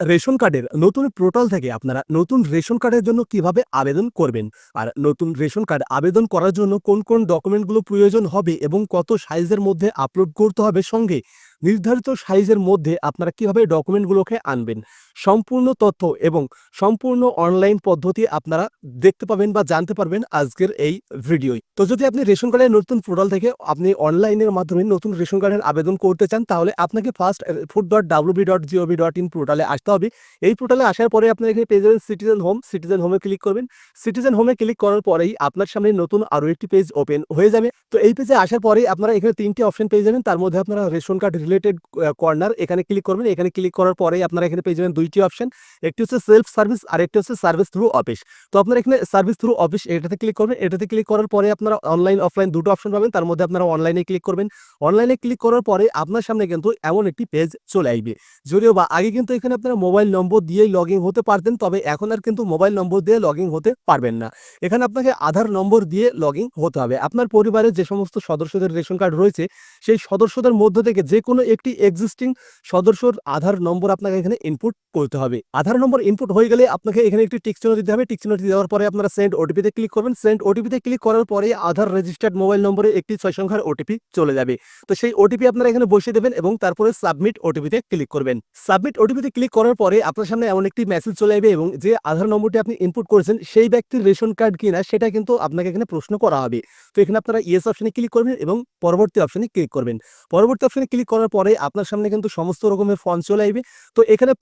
Ration কার্ডের নতুন portal থেকে আপনারা নতুন রেশন কার্ডের জন্য কীভাবে আবেদন করবেন? আর নতুন রেশন কার্ড আবেদন করার জন্য কোন কোন ডকুমেন্টগুলো প্রয়োজন হবে এবং কত সাইজের মধ্যে আপলোড করতে হবে সঙ্গে? নির্ধারিত সাইজের মধ্যে আপনারা কীভাবে ডকুমেন্টগুলোকে আনবেন, সম্পূর্ণ তথ্য এবং সম্পূর্ণ অনলাইন পদ্ধতি আপনারা দেখতে পাবেন বা জানতে পারবেন আজকের এই ভিডিওয়। তো যদি আপনি রেশন কার্ডের নতুন পোর্টাল থেকে আপনি অনলাইনের মাধ্যমে নতুন রেশন কার্ডের আবেদন করতে চান, তাহলে আপনাকে first food dot WB dot GOV dot in পোর্টালে আসতে হবে। এই পোর্টালে আসার পরে আপনার এখানে পেয়ে যাবেন সিটিজেন হোম সিটিজেন হোমে ক্লিক করবেন। সিটিজেন হোমে ক্লিক করার পরেই আপনার সামনে নতুন আরও একটি পেজ ওপেন হয়ে যাবে। তো এই পেজে আসার পরেই আপনারা এখানে তিনটি অপশন পেয়ে যাবেন। তার মধ্যে আপনারা রেশন কার্ড রিলেটেড কর্নার এখানে ক্লিক করবেন, এখানে ক্লিক করার পরেই আপনারা এখানে পেয়ে যাবেন দুইটি অপশন একটি হচ্ছে সেলফ সার্ভিস আর একটি হচ্ছে সার্ভিস থ্রু অফিস তো আপনারা এখানে সার্ভিস থ্রু অফিস এটাতে ক্লিক করবেন, এটাতে ক্লিক করার পরে আপনারা অনলাইন অফলাইন দুটো অপশন পাবেন, তার মধ্যে আপনারা অনলাইনে ক্লিক করবেন। অনলাইনে ক্লিক করার পরে আপনার সামনে কিন্তু এমন একটি পেজ চলে আসবে। যদিও বা আগে কিন্তু এখানে আপনারা মোবাইল নম্বর দিয়েই লগ হতে পারতেন, তবে এখন আর কিন্তু মোবাইল নম্বর দিয়ে লগ হতে পারবেন না। এখানে আপনাকে আধার নম্বর দিয়ে লগ হতে হবে। আপনার পরিবারের যে সমস্ত সদস্যদের রেশন কার্ড রয়েছে, সেই সদস্যদের মধ্য থেকে যে কোনো একটি এক্সিস্টিং সদস্যর আধার নম্বর আপনাকে এখানে ইনপুট করতে হবে। আধার নম্বর ইনপুট হয়ে গেলে আপনাকে এখানে একটি টিক চিহ্ন দিতে হবে। টিক চিহ্নটি দেওয়ার পরে আপনারা সেন্ড ওটিপিতে ক্লিক করবেন। সেন্ড ওটিপিতে ক্লিক করার পরে আধার রেজিস্টার্ড মোবাইল নম্বরে একটি ছয় সংখ্যার ওটিপি চলে যাবে। তো সেই ওটিপি আপনারা এখানে বসিয়ে দেবেন এবং তারপরে সাবমিট ওটিপিতে ক্লিক করবেন। সাবমিট ওটিপিতে ক্লিক করার পরে আপনার সামনে এমন একটি মেসেজ চলে যাবে এবং যে আধার নম্বরটি আপনি ইনপুট করেছেন সেই ব্যক্তির রেশন কার্ড কিনা সেটা কিন্তু আপনাকে এখানে প্রশ্ন করা হবে। তো এখানে আপনারা ইয়েস অপশনে ক্লিক করবেন এবং পরবর্তী অপশনে ক্লিক করবেন। পরবর্তী অপশনে ক্লিক করার পরে আপনার সামনে কিন্তু সমস্ত রকমের ফর্ম চলে আসবে। তো এখানে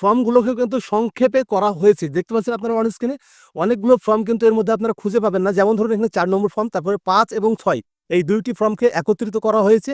ফর্মগুলোকে কিন্তু সংক্ষেপে করা হয়েছে। দেখতে পাচ্ছেন আপনার অন স্ক্রিনে অনেকগুলো ফর্ম কিন্তু এর মধ্যে আপনারা খুঁজে পাবেন না। যেমন ধরুন এখানে চার নম্বর ফর্ম তারপরে পাঁচ এবং ছয়। এই দুইটি ফর্মকে একত্রিত করা হয়েছে।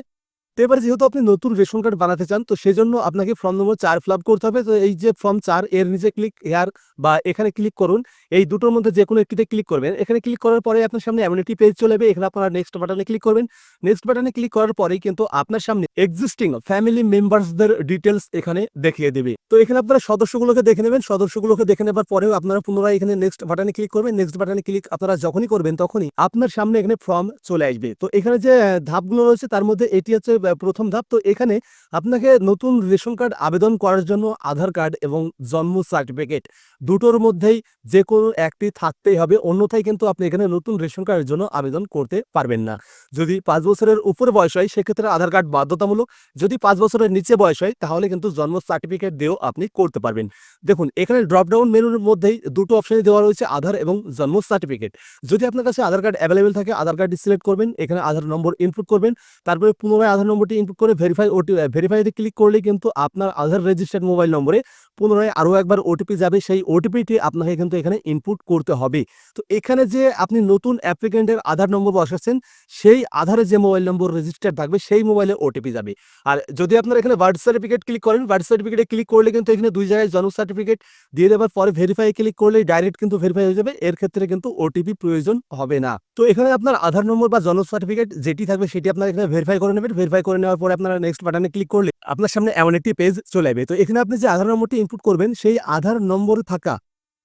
তো এবার যেহেতু আপনি নতুন রেশন কার্ড বানাতে চান, তো সেজন্য আপনাকে ফর্ম নম্বর চার ফিল করতে হবে। তো এই যে ফর্ম চার, এর নিচে ক্লিক হেয়ার বা এখানে ক্লিক করুন। এই দুটোর মধ্যে যে কোনো একটিতে ক্লিক করবেন। এখানে ক্লিক করার পরে আপনার সামনে এমন একটি পেজ চলে যাবে। এখানে আপনারা নেক্সট বাটনে ক্লিক করবেন। নেক্সট বাটনে ক্লিক করার পরেই কিন্তু আপনার সামনে এক্সিস্টিং ফ্যামিলি মেম্বার্সদের ডিটেলস এখানে দেখিয়ে দেবে। তো এখানে আপনারা সদস্যগুলোকে দেখে নেবেন। সদস্যগুলোকে দেখে নেবার পরেও আপনারা পুনরায় এখানে নেক্সট বাটনে ক্লিক করবেন। নেক্সট বাটনে ক্লিক আপনারা যখনই করবেন তখনই আপনার সামনে এখানে ফর্ম চলে আসবে। তো এখানে যে ধাপগুলো রয়েছে, তার মধ্যে এটি হচ্ছে প্রথম ধাপ। তো এখানে আপনাকে নতুন রেশন কার্ড আবেদন করার জন্য আধার কার্ড এবং জন্ম সার্টিফিকেট দুটোর মধ্যেই যে কোনো একটি থাকতেই হবে। অন্যথায় কিন্তু আপনি এখানে নতুন রেশন কার্ডের জন্য আবেদন করতে পারবেন না। যদি পাঁচ বছরের উপরে বয়স হয়, সেক্ষেত্রে আধার কার্ড বাধ্যতামূলক। যদি পাঁচ বছরের নিচে বয়স হয়, তাহলে কিন্তু জন্ম সার্টিফিকেট দিয়েও আপনি করতে পারবেন। দেখুন, এখানে ড্রপডাউন মেনুর মধ্যেই দুটো অপশনে দেওয়া রয়েছে, আধার এবং জন্ম সার্টিফিকেট। যদি আপনার কাছে আধার কার্ড অ্যাভেলেবেল থাকে, আধার কার্ডটি সিলেক্ট করবেন, এখানে আধার নম্বর ইনপুট করবেন, তারপরে পুনরায় আধার নম্বরটি ইনপুট করে ভেরিফাই ওটি ভেরিফাইতে ক্লিক করলে কিন্তু আপনার আধার রেজিস্টার্ড মোবাইল নম্বরে পুনরায় আরও একবার ওটিপি যাবে। সেই ওটিপিটি আপনাকে কিন্তু এখানে ইনপুট করতে হবে। তো এখানে যে আপনি নতুন অ্যাপ্লিকেন্টের আধার নম্বর বসাচ্ছেন, সেই আধারে যে মোবাইল নম্বর রেজিস্টার থাকবে, সেই মোবাইলে ওটিপি যাবে। আর যদি আপনার এখানে বার্থ সার্টিফিকেট ক্লিক করেন বার্থ সার্টিফিকেটে ক্লিক করলে কিন্তু এখানে দুই জায়গায় জন্ম সার্টিফিকেট দিয়ে দেওয়ার পরে ভেরিফাই ক্লিক করলেই ডাইরেক্ট কিন্তু ভেরিফাই হয়ে যাবে। এর ক্ষেত্রে কিন্তু ওটিপি প্রয়োজন হবে না। তো এখানে আপনার আধার নম্বর বা জন্ম সার্টিফিকেট যেটি থাকবে সেটি আপনার এখানে ভেরিফাই করে নেবেন। ভেরিফাই করে নেওয়ার পরে আপনারা নেক্সট বাটনে ক্লিক করলে আপনার সামনে এমন একটি পেজ চলে যাবে তো এখানে আপনি যে আধার নম্বরটি ইনপুট করবেন, সেই আধার নম্বর থাকা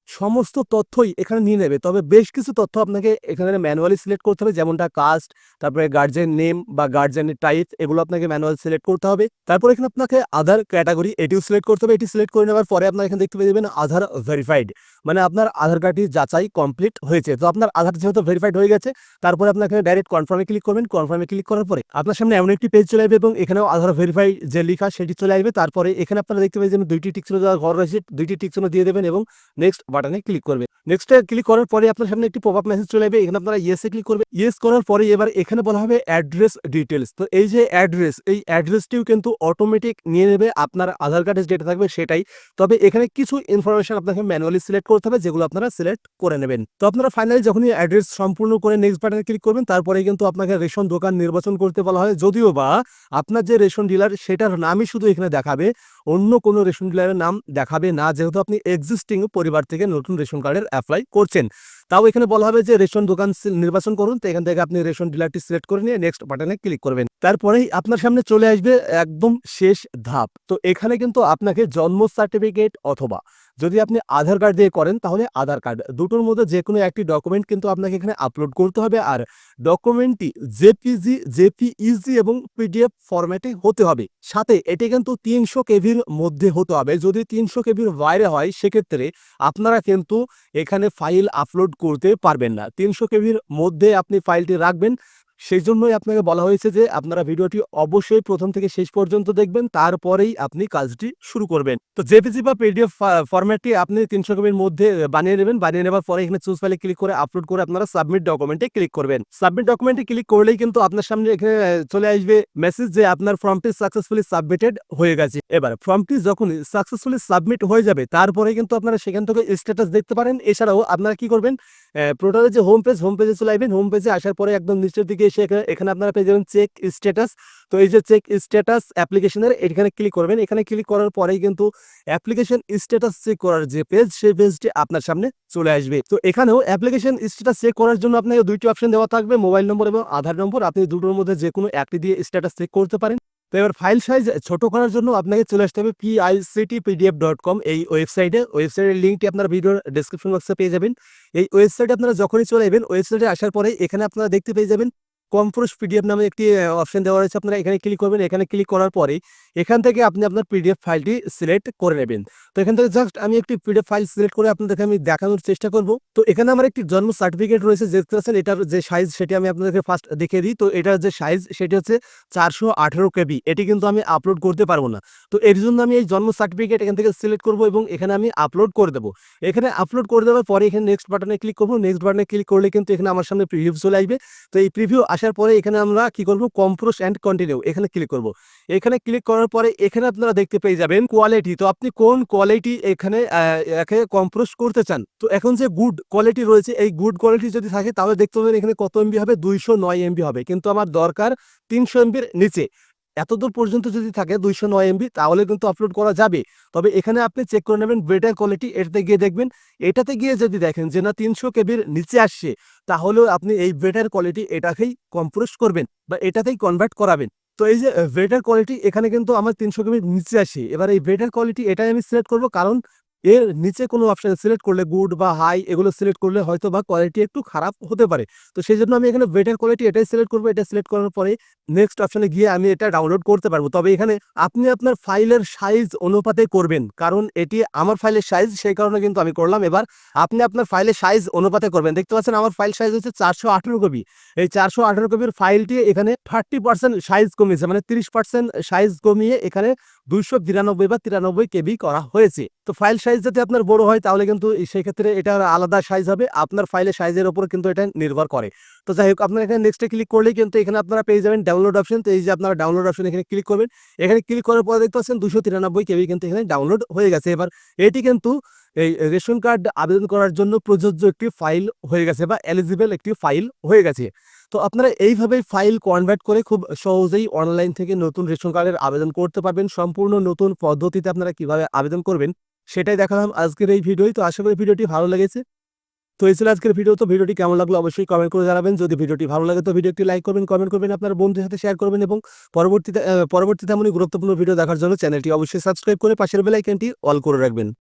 সমস্ত তথ্যই এখানে নিয়ে নেবে। তবে বেশ কিছু তথ্য আপনাকে এখানে ম্যানুয়ালি সিলেক্ট করতে হবে। যেমনটা কাস্ট তারপরে গার্জেন নেম বা গার্জেনের টাইপ এগুলো আপনাকে ম্যানুয়াল সিলেক্ট করতে হবে। তারপর এখানে আপনাকে আধার ক্যাটাগরি এটিও সিলেক্ট করতে হবে। এটি সিলেক্ট করে নেওয়ার পরে আপনার এখানে দেখতে পেয়ে যাবেন আধার ভেরিফাইড মানে আপনার আধার কার্ডটি যাচাই কমপ্লিট হয়েছে। তো আপনার আধার যেহেতু ভেরিফাইড হয়ে গেছে, তারপরে আপনাকে ডাইরেক্ট কনফার্মে ক্লিক করবেন। কনফার্মে ক্লিক করার পরে আপনার সামনে এমন একটি পেজ চলে আসবে এবং এখানেও আধার ভেরিফাই যে লেখা সেটি চলে আসবে। তারপরে এখানে আপনারা দেখতে পেয়ে যাবেন দুইটি টিক দেওয়া ঘর রয়েছে। দুইটি টিক দিয়ে দেবেন এবং নেক্সট বাটনে ক্লিক করবেন নেক্সটে ক্লিক করার পরে আপনার সামনে একটি পপ আপ মেসেজ চলে আসবে। এখানে আপনারা ইয়েসে ক্লিক করবে ইয়েস করার পরে এবার এখানে বলা হবে অ্যাড্রেস ডিটেলস তো এই যে অ্যাড্রেস এই অ্যাড্রেসটিও কিন্তু অটোমেটিক নিয়ে নেবে। আপনার আধার কার্ডের যেটা থাকবে সেটাই। তবে এখানে কিছু ইনফরমেশন আপনাকে ম্যানুয়ালি সিলেক্ট করতে হবে, যেগুলো আপনারা সিলেক্ট করে নেবেন। তো আপনারা ফাইনালি যখনই অ্যাড্রেস সম্পূর্ণ করে নেক্সট বাটনে ক্লিক করবেন, তারপরে কিন্তু আপনাকে রেশন দোকান নির্বাচন করতে বলা হয়। যদিও বা আপনার যে রেশন ডিলার সেটার নামই শুধু এখানে দেখাবে। অন্য কোনো রেশন ডিলারের নাম দেখাবে না। যেহেতু আপনি এক্সিস্টিং পরিবার থেকে নতুন রেশন কার্ডের অ্যাপ্লাই করছেন। তাও এখানে বলা হবে যে, রেশন দোকান নির্বাচন করুন, তো এখান থেকে আপনি রেশন ডিলারটি সিলেক্ট করে নিয়ে নেক্সট বাটনে ক্লিক করবেন। তারপরেই আপনার সামনে চলে আসবে একদম শেষ ধাপ। তো এখানে কিন্তু আপনাকে জন্ম সার্টিফিকেট অথবা যদি আপনি আধার কার্ড দিয়ে করেন, তাহলে আধার কার্ড। দুটোর মধ্যে যে কোনো একটি ডকুমেন্ট কিন্তু আপনাকে এখানে আপলোড করতে হবে আর ডকুমেন্টটি জেপিজি জেপিইজি এবং পিডিএফ ফরম্যাটে হতে হবে। সাথে এটি কিন্তু তিনশো কেভির মধ্যে হতে হবে। যদি তিনশো কেভির বাইরে হয়, সেক্ষেত্রে আপনারা কিন্তু এখানে ফাইল আপলোড করতে পারবেন না। তিনশো কেভির মধ্যে আপনি ফাইলটি রাখবেন। সেই জন্যই আপনাকে বলা হয়েছে যে আপনারা ভিডিওটি অবশ্যই প্রথম থেকে শেষ পর্যন্ত দেখবেন, তারপরেই আপনি কাজটি শুরু করবেন। তো জেপিজি বা পিডিএফ ফরম্যাটটি আপনি তিনশো কেবির মধ্যে বানিয়ে নেবেন। বানিয়ে নেবার পরে এখানে চুজ ফাইলে ক্লিক করে আপলোড করে আপনারা সাবমিট ডকুমেন্টে ক্লিক করবেন। সাবমিট ডকুমেন্টে ক্লিক করলেই কিন্তু আপনার সামনে এখানে চলে আসবে মেসেজ যে আপনার ফর্মটি সাকসেসফুলি সাবমিটেড হয়ে গেছে। এবার ফর্মটি যখন সাকসেসফুলি সাবমিট হয়ে যাবে, তারপরে কিন্তু আপনারা সেখান থেকে স্ট্যাটাস দেখতে পারেন। এছাড়াও আপনারা কি করবেন পোর্টালের যে হোম পেজ, হোম পেজে চলে আসবেন। হোম পেজে আসার পরে একদম নিচের দিকে এসে এখানে- আপনারা পেয়ে যাবেন চেক স্ট্যাটাস। তো এই যে চেক স্ট্যাটাস অ্যাপ্লিকেশনের, এখানে ক্লিক করবেন। এখানে ক্লিক করার পরেই কিন্তু অ্যাপ্লিকেশন স্ট্যাটাস চেক করার যে পেজ, সেই পেজটি আপনার সামনে চলে আসবে। তো এখানেও অ্যাপ্লিকেশন স্ট্যাটাস চেক করার জন্য আপনাকে দুইটি অপশন দেওয়া থাকবে, মোবাইল নম্বর এবং আধার নম্বর। আপনি দুটোর মধ্যে যে কোনো একটি দিয়ে স্ট্যাটাস চেক করতে পারেন। তো এবার ফাইল সাইজ ছোট করার জন্য আপনাকে চলে আসতে হবে পিআইসিটি পিডিএফ ডট কম এই ওয়েবসাইটে, ওয়েবসাইটের লিঙ্কটি আপনার ভিডিওর ডিসক্রিপশন বক্সে পেয়ে যাবেন। এই ওয়েবসাইটে আপনারা যখনই চলে যাবেন ওয়েবসাইটে আসার পরে এখানে আপনারা দেখতে পেয়ে যাবেন কম্পোজ পিডিএফ নামে একটি অপশন দেওয়া রয়েছে। আপনারা এখানে ক্লিক করবেন। এখানে ক্লিক করার পরে এখান থেকে আপনি আপনার পিডিএফ ফাইলটি সিলেক্ট করে নেবেন। তো এখান থেকে জাস্ট আমি একটি পিডিএফ ফাইল সিলেক্ট করে আপনাদেরকে আমি দেখানোর চেষ্টা করব। তো এখানে আমার একটি জন্ম সার্টিফিকেট রয়েছে। যে দেখতেছেন এটার যে সাইজ সেটি আমি আপনাদেরকে ফার্স্ট দেখিয়ে দিই। তো এটার যে সাইজ সেটি হচ্ছে চারশো আঠেরো কেবি। এটি কিন্তু আমি আপলোড করতে পারব না। তো এর জন্য আমি এই জন্ম সার্টিফিকেট এখান থেকে সিলেক্ট করব এবং এখানে আমি আপলোড করে দেবো। এখানে আপলোড করে দেওয়ার পরে এখানে নেক্সট বাটনে ক্লিক করব। নেক্সট বাটনে ক্লিক করলে কিন্তু এখানে আমার সামনে প্রিভিউ চলে আসবে। তো এই প্রিভিউ আসার পরে এখানে আমরা কি করব? কম্প্রোস অ্যান্ড কন্টিনিউ এখানে ক্লিক করব। এখানে ক্লিক করার পরে এখানে আপনারা দেখতে পেয়ে যাবেন কোয়ালিটি তো আপনি কোন কোয়ালিটি এখানে কম্প্রোস করতে চান? তো এখন যে গুড কোয়ালিটি রয়েছে, এই গুড কোয়ালিটি যদি থাকে, তাহলে দেখতে পাবেন এখানে কত এমবি হবে? দুইশো নয় এমবি হবে। কিন্তু আমার দরকার তিনশো এমবির নিচে। এতদূর পর্যন্ত যদি থাকে দুইশো নয় এমবি, তাহলে কিন্তু আপলোড করা যাবে। তবে এখানে আপনি চেক করে নেবেন বেটার কোয়ালিটি এটাতে গিয়ে দেখবেন, এটাতে গিয়ে যদি দেখেন যে না তিনশো কেবির নিচে আসছে, তাহলেও আপনি এই বেটার কোয়ালিটি এটাকেই কম্প্রোস করবেন বা এটাতেই কনভার্ট করাবেন। তো এই যে বেটার কোয়ালিটি এখানে কিন্তু আমার তিনশো কেবির নিচে আসে। এবার এই বেটার কোয়ালিটি এটাই আমি সিলেক্ট করব কারণ এর নিচে কোনো অপশন সিলেক্ট করলে গুড বা হাই এগুলো সিলেক্ট করলে হয়তো বা কোয়ালিটি একটু খারাপ হতে পারে। তো সেই জন্য আমি এখানে বেটার কোয়ালিটি এটাই সিলেক্ট করব, এটা সিলেক্ট করার পরে নেক্সট অপশানে গিয়ে আমি এটা ডাউনলোড করতে পারব। তবে এখানে আপনি আপনার ফাইলের সাইজ অনুপাতে করবেন, কারণ এটি আমার ফাইলের সাইজ সেই কারণে কিন্তু আমি করলাম। এবার আপনি আপনার ফাইলের সাইজ অনুপাতে করবেন। দেখতে পাচ্ছেন আমার ফাইল সাইজ হচ্ছে চারশো আঠেরো কপি। এই চারশো আঠেরো কপির ফাইলটি এখানে থার্টি পার্সেন্ট সাইজ কমিয়েছে মানে তিরিশ পার্সেন্ট সাইজ কমিয়ে এখানে দুইশো বিরানব্বই বা তিরানব্বই কেবি করা হয়েছে। তো ফাইল সাইজ যদি আপনার বড় হয়, তাহলে কিন্তু সেই ক্ষেত্রে এটা আলাদা সাইজ হবে। আপনার ফাইলের সাইজের উপর কিন্তু এটা নির্ভর করে। তো যাই হোক, আপনার এখানে নেক্সটে ক্লিক করলেই কিন্তু এখানে আপনারা পেয়ে যাবেন ডাউনলোড অপশন তো এই যে আপনারা ডাউনলোড অপশন এখানে ক্লিক করবেন। এখানে ক্লিক করার পরে দেখতে পাচ্ছেন দুশো তিরানব্বই কেবি কিন্তু এখানে ডাউনলোড হয়ে গেছে। এবার এটি কিন্তু এই রেশন কার্ড আবেদন করার জন্য প্রযোজ্য একটি ফাইল হয়ে গেছে বা এলিজিবল একটি ফাইল হয়ে গেছে। তো আপনারা এইভাবেই ফাইল কনভার্ট করে খুব সহজেই অনলাইন থেকে নতুন রেশন কার্ডের আবেদন করতে পারবেন। সম্পূর্ণ নতুন পদ্ধতিতে আপনারা কীভাবে আবেদন করবেন সেটাই দেখালাম আজকের এই ভিডিওই। তো আশা করি ভিডিওটি ভালো লেগেছে। তো এই ছিল আজকের ভিডিও। তো ভিডিওটি কেমন লাগল অবশ্যই কমেন্ট করে জানাবেন। যদি ভিডিওটি ভালো লাগে তো ভিডিওটি লাইক করবেন কমেন্ট করবেন, আপনার বন্ধুদের সাথে শেয়ার করবেন এবং পরবর্তীতে পরবর্তীতে এমনই গুরুত্বপূর্ণ ভিডিও দেখার জন্য চ্যানেলটি অবশ্যই সাবস্ক্রাইব করে পাশের বেল আইকনটি অল করে রাখবেন।